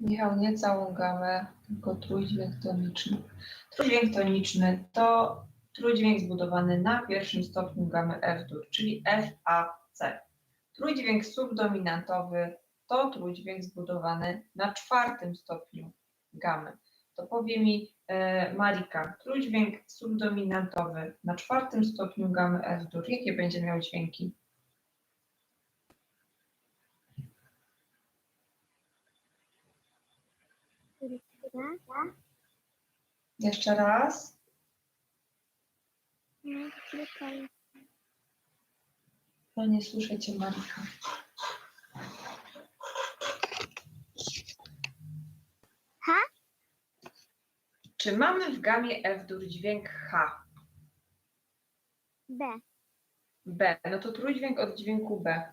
Michał, nie całą gamę, tylko trójdźwięk toniczny. Trójdźwięk toniczny to trójdźwięk zbudowany na pierwszym stopniu gamy F-dur, czyli F, A, C. Trójdźwięk subdominantowy to trójdźwięk zbudowany na czwartym stopniu gamy. To powie mi e, Marika, trójdźwięk subdominantowy na czwartym stopniu gamy F-dur, jakie będzie miał dźwięki? Jeszcze raz. No nie słyszę cię, Marika. Ha? Czy mamy w gamie F-dur dźwięk H? B. B. No to trójdźwięk od dźwięku B.